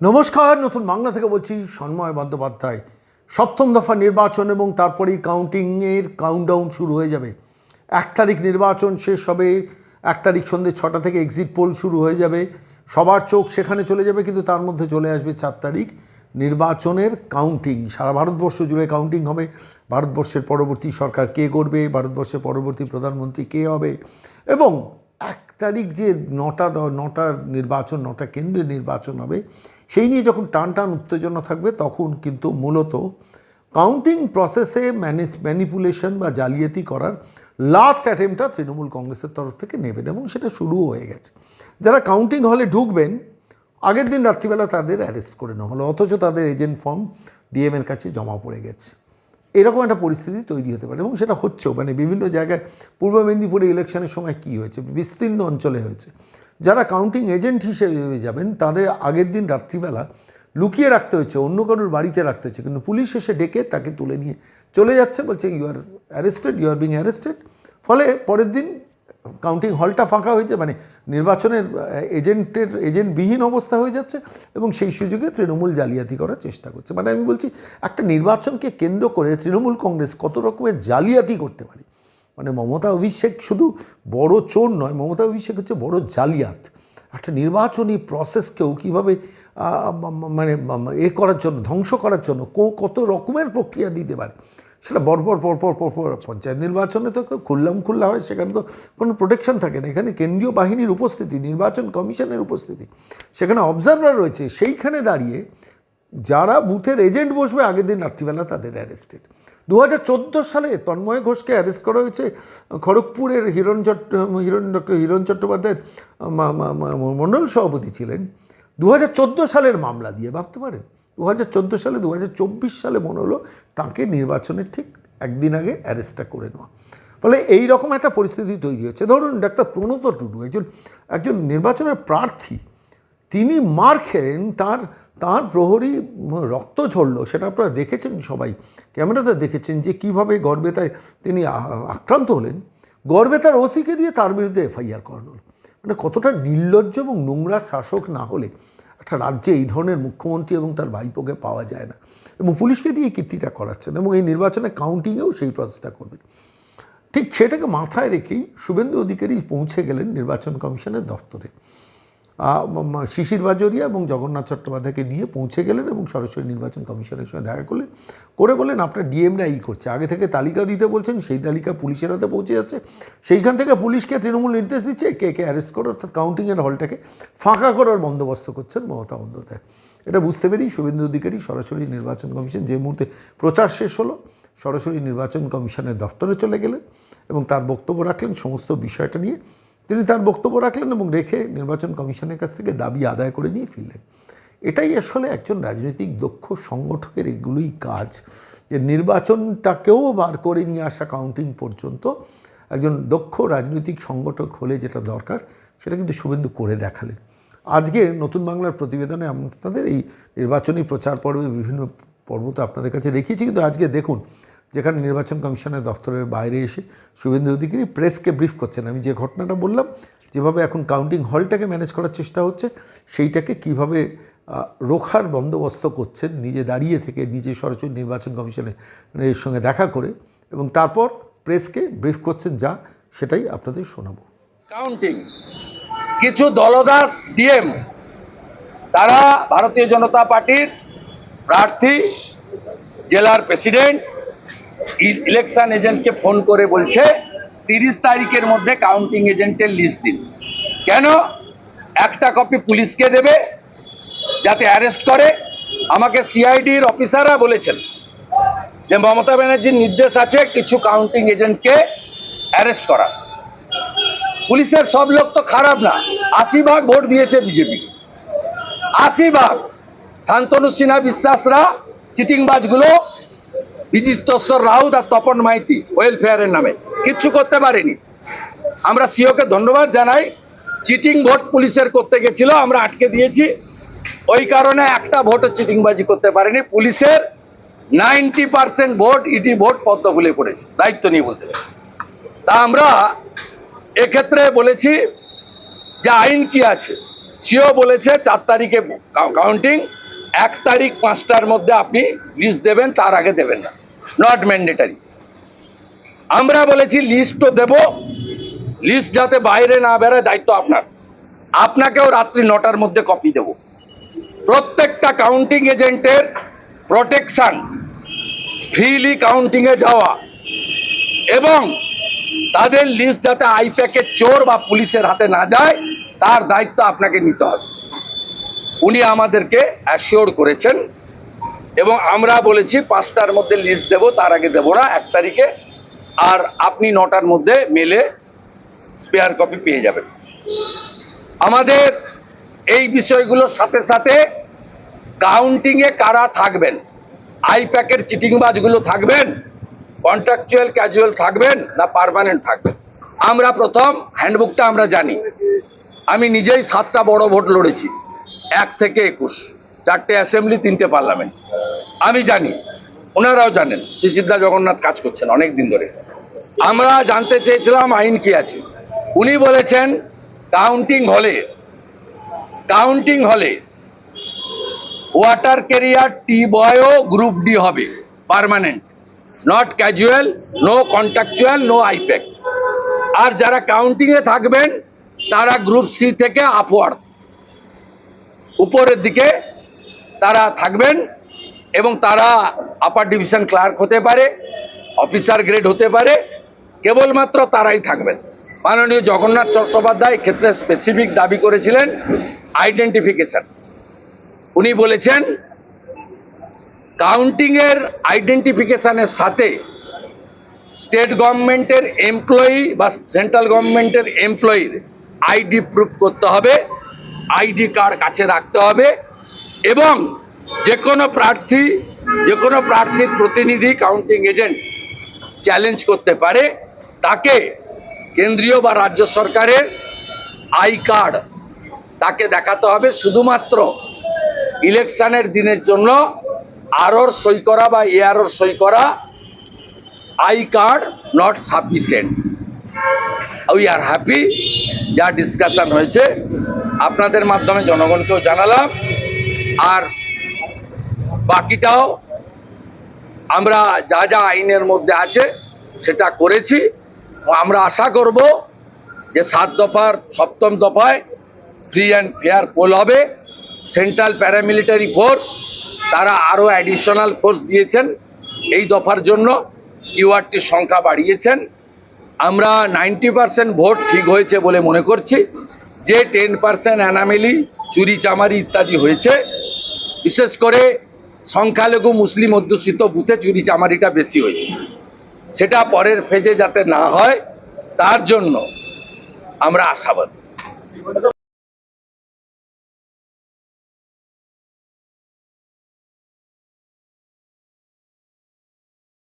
নমস্কার, নতুন বাংলা থেকে বলছি সন্ময় বন্দ্যোপাধ্যায়। সপ্তম দফা নির্বাচন এবং তারপরেই কাউন্টিংয়ের কাউন্টডাউন শুরু হয়ে যাবে। এক তারিখ নির্বাচন শেষ হবে, এক তারিখ সন্ধ্যে ছটা থেকে এক্সিট পোল শুরু হয়ে যাবে। সবার চোখ সেখানে চলে যাবে, কিন্তু তার মধ্যে চলে আসবে চার তারিখ নির্বাচনের কাউন্টিং সারা ভারতবর্ষ জুড়ে কাউন্টিং হবে। ভারতবর্ষের পরবর্তী সরকার কে করবে? ভারতবর্ষের পরবর্তী প্রধানমন্ত্রী কে হবে? এবং এক তারিখ যে নটা নটার নির্বাচন, নটা কেন্দ্রের নির্বাচন হবে সেই নিয়ে যখন টান টান উত্তেজনা থাকবে, তখন কিন্তু মূলত কাউন্টিং প্রসেসে ম্যানেজ ম্যানিপুলেশন বা জালিয়াতি করার লাস্ট অ্যাটেম্পটা তৃণমূল কংগ্রেসের তরফ থেকে নেবেন এবং সেটা শুরুও হয়ে গেছে। যারা কাউন্টিং হলে ঢুকবেন, আগের দিন রাত্রিবেলা তাদের অ্যারেস্ট করে নেওয়া হলো অথচ তাদের এজেন্ট ফর্ম ডিএমের কাছে জমা পড়ে গেছে। এরকম একটা পরিস্থিতি তৈরি হতে পারে এবং সেটা হচ্ছেও। মানে বিভিন্ন জায়গায় পূর্ব মেদিনীপুরে ইলেকশনের সময় কী হয়েছে? বিস্তীর্ণ অঞ্চলে হয়েছে। যারা কাউন্টিং এজেন্ট হিসেবে যাবেন, তাদের আগের দিন রাত্রিবেলা লুকিয়ে রাখতে হয়েছে, অন্য কারোর বাড়িতে রাখতে হচ্ছে কিন্তু পুলিশ এসে ডেকে তাকে তুলে নিয়ে চলে যাচ্ছে, বলছে you are arrested you are being arrested ফলে পরের দিন কাউন্টিং হলটা ফাঁকা হয়েছে মানে নির্বাচনের এজেন্টের এজেন্টবিহীন অবস্থা হয়ে যাচ্ছে এবং সেই সুযোগে তৃণমূল জালিয়াতি করার চেষ্টা করছে। মানে আমি বলছি, একটা নির্বাচনকে কেন্দ্র করে তৃণমূল কংগ্রেস কত রকমের জালিয়াতি করতে পারে? মানে মমতা অভিষেক শুধু বড় চোর নয়, মমতা অভিষেক হচ্ছে বড় জালিয়াত। একটা নির্বাচনী প্রসেসকেও কীভাবে মানে এ করার জন্য, ধ্বংস করার জন্য, কো- কত রকমের প্রক্রিয়া দিতে পারে? সেটা বরপর পরপর পরপর পঞ্চায়েত নির্বাচনে তো খুল্লাম খুল্লা হয়, সেখানে তো কোনো প্রোটেকশন থাকে না। এখানে কেন্দ্রীয় বাহিনীর উপস্থিতি, নির্বাচন কমিশনের উপস্থিতি, সেখানে অবজারভার রয়েছে, সেইখানে দাঁড়িয়ে যারা বুথের এজেন্ট বসবে, আগের দিন রাত্রিবেলা তাদের অ্যারেস্টেড দু হাজার চোদ্দ সালে তন্ময় ঘোষকে অ্যারেস্ট করা হয়েছে। খড়গপুরের হিরণ চট্ট হিরণ ডক্টর হিরণ চট্টোপাধ্যায়ের মণ্ডল সভাপতি ছিলেন। দু হাজার চোদ্দ সালের মামলা দিয়ে ভাবতে পারেন। দু হাজার চোদ্দ সালে দু হাজার চব্বিশ সালে মনে হলো তাকে নির্বাচনের ঠিক একদিন আগে অ্যারেস্টটা করে নেওয়া। ফলে এই রকম একটা পরিস্থিতি তৈরি হয়েছে। ধরুন, ডাক্তার প্রণত টুডু, একজন একজন নির্বাচনের প্রার্থী তিনি মার খেলেন, তার তার প্রহরী রক্ত ঝরল, সেটা আপনারা দেখেছেন সবাই। ক্যামেরাতে দেখেছেন যে কীভাবে গর্বেতায় তিনি আক্রান্ত হলেন। গর্বেতার ওসিকে দিয়ে তার বিরুদ্ধে এফআইআর করানো হলো। মানে কতটা নির্লজ্জ এবং নোংরা শাসক না হলে একটা রাজ্যে এই ধরনের মুখ্যমন্ত্রী এবং তার ভাইপোকে পাওয়া যায় না। এবং পুলিশকে দিয়ে কীর্তিটা করাচ্ছেন এবং এই নির্বাচনে কাউন্টিংয়েও সেই প্রসেসটা করবেন। ঠিক সেটাকে মাথায় রেখেই শুভেন্দু অধিকারী পৌঁছে গেলেন নির্বাচন কমিশনের দপ্তরে। শিশির বাজরিয়া এবং জগন্নাথ চট্টোপাধ্যায়কে নিয়ে পৌঁছে গেলেন এবং সরাসরি নির্বাচন কমিশনের সঙ্গে দেখা করলেন। করে বলেন আপনার ডিএমরা এই করছে। আগে থেকে তালিকা দিতে বলছেন, সেই তালিকা পুলিশের হাতে পৌঁছে যাচ্ছে। সেইখান থেকে পুলিশকে তৃণমূল নির্দেশ দিচ্ছে, কে কে অ্যারেস্ট করে, অর্থাৎ কাউন্টিংয়ের হলটাকে ফাঁকা করার বন্দোবস্ত করছেন মমতা বন্দ্যোপাধ্যায়। এটা বুঝতে পেরেই শুভেন্দু অধিকারী সরাসরি নির্বাচন কমিশন যে মুহূর্তে প্রচার শেষ হলো, সরাসরি নির্বাচন কমিশনের দপ্তরে চলে গেলেন এবং তার বক্তব্য রাখলেন সমস্ত বিষয়টা নিয়ে। তিনি তার বক্তব্য রাখলেন এবং রেখে নির্বাচন কমিশনের কাছ থেকে দাবি আদায় করে নিয়ে ফিরলেন। এটাই আসলে একজন রাজনৈতিক দক্ষ সংগঠকের এগুলোই কাজ। যে নির্বাচনটাকেও বার করে নিয়ে আসা কাউন্টিং পর্যন্ত একজন দক্ষ রাজনৈতিক সংগঠক হলে যেটা দরকার, সেটা কিন্তু শুভেন্দু করে দেখালেন। আজকে নতুন বাংলার প্রতিবেদনে আপনাদের এই নির্বাচনী প্রচার পর্বে বিভিন্ন পর্ব তো আপনাদের কাছে দেখিয়েছি, কিন্তু আজকে দেখুন যেখানে নির্বাচন কমিশনের দপ্তরের বাইরে এসে শুভেন্দু অধিকারী প্রেসকে ব্রিফ করছেন। আমি যে ঘটনাটা বললাম, যেভাবে এখন কাউন্টিং হলটাকে ম্যানেজ করার চেষ্টা হচ্ছে, সেইটাকে কীভাবে রোখার বন্দোবস্ত করছেন নিজে দাঁড়িয়ে থেকে নিজে সরাসরি নির্বাচন কমিশনের সঙ্গে দেখা করে এবং তারপর প্রেসকে ব্রিফ করছেন যা সেটাই আপনাদের শোনাবো। কাউন্টিং কিছু দলদাস ডিএম, তারা ভারতীয় জনতা পার্টির প্রার্থী, জেলার প্রেসিডেন্ট ইলেকশন এজেন্টকে ফোন করে বলছে, তিরিশ তারিখের মধ্যে কাউন্টিং এজেন্টের লিস্ট দিন। কেন? একটা কপি পুলিশকে দেবে, যাতে অ্যারেস্ট করে। আমাকে সিআইডির অফিসাররা বলেছেন যে মমতা ব্যানার্জির নির্দেশ আছে কিছু কাউন্টিং এজেন্টকে অ্যারেস্ট করার পুলিশের সব লোক তো খারাপ না। আশি ভাগ ভোট দিয়েছে বিজেপি। আশি ভাগ। শান্তনু সিনহা বিশ্বাসরা চিটিংবাজগুলো বিজিতস্বর রাউত আর তপন মাইতি ওয়েলফেয়ারের নামে। কিচ্ছু করতে পারেনি। আমরা সিওকে ধন্যবাদ জানাই। চিটিং ভোট পুলিশের করতে গেছিল, আমরা আটকে দিয়েছি। ওই কারণে একটা ভোটও চিটিংবাজি করতে পারেনি। পুলিশের ninety percent vote, ED vote পদ্ম ভুলে পড়েছে। দায়িত্ব নিয়ে বলতে তা আমরা এক্ষেত্রে বলেছি যে আইন কি আছে? সেও বলেছে চার তারিখে কাউন্টিং এক তারিখ পাঁচটার মধ্যে আপনি লিস্ট দেবেন, তার আগে দেবেন না। নট ম্যান্ডেটারি আমরা বলেছি লিস্ট তো দেব। লিস্ট যাতে বাইরে না বেরোয়, দায়িত্ব আপনার। আপনাকেও রাত্রি নটার মধ্যে কপি দেব। প্রত্যেকটা কাউন্টিং এজেন্টের প্রোটেকশন ফ্রিলি কাউন্টিংয়ে যাওয়া। এবং তাদের লিস্ট যাতে আইপ্যাকের চোর বা পুলিশের হাতে না যায়, তার দায়িত্ব আপনাকে নিতে হবে। উনি আমাদেরকে অ্যাসিওর করেছেন এবং আমরা বলেছি পাঁচটার মধ্যে লিস্ট দেব, তার আগে দেব না, এক তারিখে। আর আপনি নটার মধ্যে মেলে স্পেয়ার কপি পেয়ে যাবেন। আমাদের এই বিষয়গুলোর সাথে সাথে কাউন্টিংয়ে কারা থাকবেন? আই আইপ্যাকের চিটিংবাজগুলো থাকবেন? কন্ট্রাকচুয়াল ক্যাজুয়াল থাকবেন না পারমানেন্ট থাকবেন? আমরা প্রথম হ্যান্ডবুকটা আমরা জানি। আমি নিজেই সাতটা বড় ভোট লড়েছি, এক থেকে একুশ। চারটে অ্যাসেম্বলি তিনটে পার্লামেন্ট আমি জানি, ওনারাও জানেন শ্রীসিদ্ধা জগন্নাথ কাজ করছেন অনেক দিন ধরে। আমরা জানতে চেয়েছিলাম আইন কি আছে। উনি বলেছেন কাউন্টিং হলে কাউন্টিং হলে ওয়াটার ক্যারিয়ার টি বয়ও গ্রুপ ডি হবে permanent not casual no contractual no IPAC আর যারা কাউন্টিংয়ে থাকবেন, তারা গ্রুপ সি থেকে আপওয়ার্ডস উপরের দিকে তারা থাকবেন এবং তারা আপার ডিভিশন ক্লার্ক হতে পারে অফিসার গ্রেড হতে পারে, কেবলমাত্র তারাই থাকবেন। মাননীয় জগন্নাথ চট্টোপাধ্যায় ক্ষেত্রে স্পেসিফিক দাবি করেছিলেন আইডেন্টিফিকেশন উনি বলেছেন কাউন্টিংয়ের আইডেন্টিফিকেশনের সাথে স্টেট গভর্নমেন্টের এমপ্লয়ি বা সেন্ট্রাল গভর্নমেন্টের এমপ্লয়ির আইডি প্রুফ করতে হবে আইডি কার্ড কাছে রাখতে হবে এবং যে কোনো প্রার্থী, যে কোনো প্রার্থীর প্রতিনিধি কাউন্টিং এজেন্ট চ্যালেঞ্জ করতে পারে, তাকে কেন্দ্রীয় বা রাজ্য সরকারের আই কার্ড তাকে দেখাতে হবে। শুধুমাত্র ইলেকশনের দিনের জন্য আরোর সই করা বা এআরওর সই করা I card not sufficient we are happy যা ডিসকাশন হয়েছে, আপনাদের মাধ্যমে জনগণকেও জানালাম। আর বাকিটাও আমরা যা যা আইনের মধ্যে আছে সেটা করেছি। আমরা আশা করব যে সাত দফার, সপ্তম দফায় ফ্রি অ্যান্ড ফেয়ার পোল হবে। সেন্ট্রাল প্যারামিলিটারি ফোর্স তারা আরও অ্যাডিশনাল ফোর্স দিয়েছেন এই দফার জন্য। কিউআরটির সংখ্যা বাড়িয়েছেন। আমরা নাইনটি পার্সেন্ট ভোট ঠিক হয়েছে বলে মনে করছি। যে টেন পার্সেন্ট অ্যানামেলি চুরি চামারি ইত্যাদি হয়েছে। বিশেষ করে সংখ্যালঘু মুসলিম অধ্যুষিত বুথে চুরি চামারিটা বেশি হয়েছে। সেটা পরের ফেজে যাতে না হয়, তার জন্য আমরা আশাবাদী।